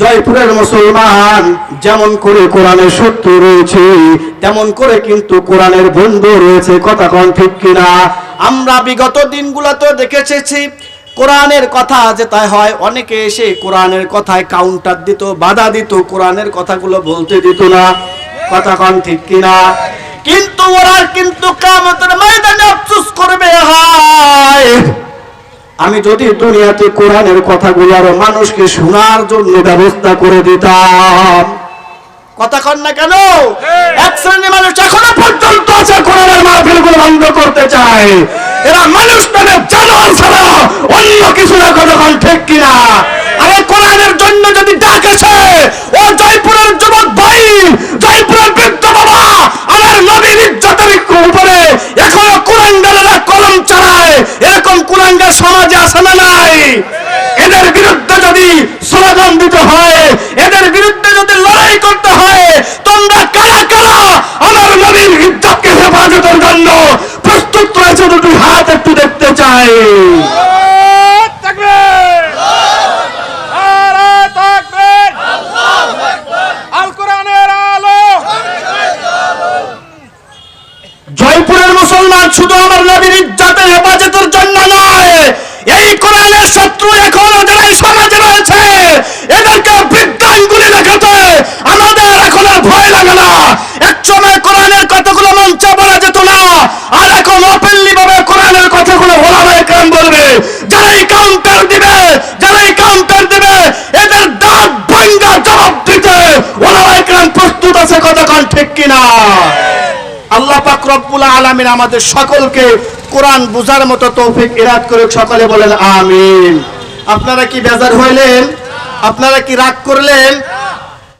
জয়পুরের মুসলমান, যেমন করে কোরআনের সত্য রয়েছে, তেমন করে কিন্তু কোরআনের বন্ধু রয়েছে, কথা কন ঠিক কিনা? আমরা বিগত দিনগুলোতে দেখে এসেছি কোরআনের কথা যে তাই হয়, অনেকে এসে কোরআনের কথায় কাউন্টার দিত, বাধা দিত, কোরআনের কথাগুলো বলতে দিত না, কথা কন ঠিক কিনা? কিন্তু ওরা কিন্তু কামতের ময়দানে আমি যদি দুনিয়াতে কোরআনের কথাগুলো আরও মানুষকে শোনার জন্য ব্যবস্থা করে দিতাম। কথা কন না কেন? এক শ্রেণি মানুষ এখনও পর্যন্ত আছে কোরআনের মাহফিলগুলো বন্ধ করতে চায়। এরা মানুষ তাদের জানোয়ার ছাড়া অন্য কিছু না কথা কন ঠিক কিনা? আরে কোরআনের জন্য যদি ডাক এসে ও জয়পুরের যুবক ভাই জয়পুরের বৃদ্ধ বাবা আমার নবীর ইজ্জতের উপরে এখনও কোরআনগারেরা কলম চালায় কোরআনগার সমাজে আসে না নাই? এদের বিরুদ্ধে যদি স্লোগান দিতে হয়, এদের বিরুদ্ধে যদি লড়াই করতে হয়, তোমরা কারা কারা? আমার নবীর ইজ্জতকে হেফাজতের জন্য প্রস্তুত রয়েছে দুটি হাত একটু দেখতে চাই। জয়পুরের মুসলমান শুধু আমার নবীর ইজ্জতের হেফাজতের জন্য নয় এই কোরআনের শত্রু এখনও যারা এই সমাজে রয়েছে এদেরকে বৃদ্ধাঙ্গুলি দেখাতে আমাদের এখন আর ভয় লাগে না এক সময় কোরআনের কথাগুলো মঞ্চে বলা যেত না। আর এখন ওপেনলি ভাবে কোরআনের কথাগুলো ওলামায়ে কেরাম বলবে যারা এই কাউন্টার দিবে যারা এই কাউন্টার দিবে, এদের দাঁত ভাঙ্গা জবাব দিতে ওলামায়ে কেরাম প্রস্তুত আছে কন ঠিক কিনা? আল্লাহ পাক রব্বুল আলামিন আমাদের সকলকে কোরআন বুঝার মতো তৌফিক ইরাদ করে সকলে বলেন, আমিন। আপনারা কি বেজার হইলেন? আপনারা কি রাগ করলেন?